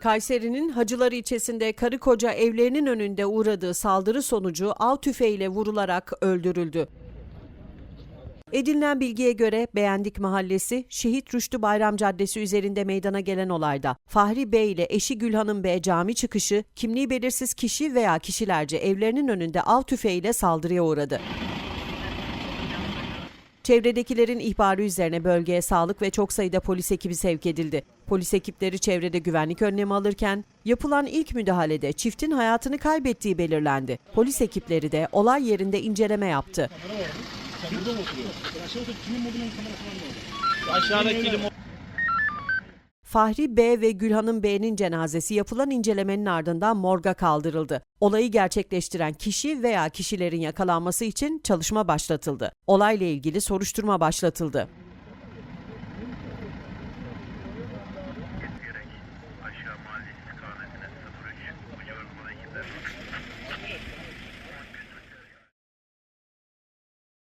Kayseri'nin Hacılar ilçesinde karı koca evlerinin önünde uğradığı saldırı sonucu av tüfeğiyle vurularak öldürüldü. Edinilen bilgiye göre Beğendik Mahallesi, Şehit Rüştü Bayram Caddesi üzerinde meydana gelen olayda Fahri Bey ile eşi Gülhanım Bey cami çıkışı kimliği belirsiz kişi veya kişilerce evlerinin önünde av tüfeğiyle saldırıya uğradı. Çevredekilerin ihbarı üzerine bölgeye sağlık ve çok sayıda polis ekibi sevk edildi. Polis ekipleri çevrede güvenlik önlemi alırken yapılan ilk müdahalede çiftin hayatını kaybettiği belirlendi. Polis ekipleri de olay yerinde inceleme yaptı. Aşağıdaki. Fahri B ve Gülhanım B'nin cenazesi yapılan incelemenin ardından morga kaldırıldı. Olayı gerçekleştiren kişi veya kişilerin yakalanması için çalışma başlatıldı. Olayla ilgili soruşturma başlatıldı.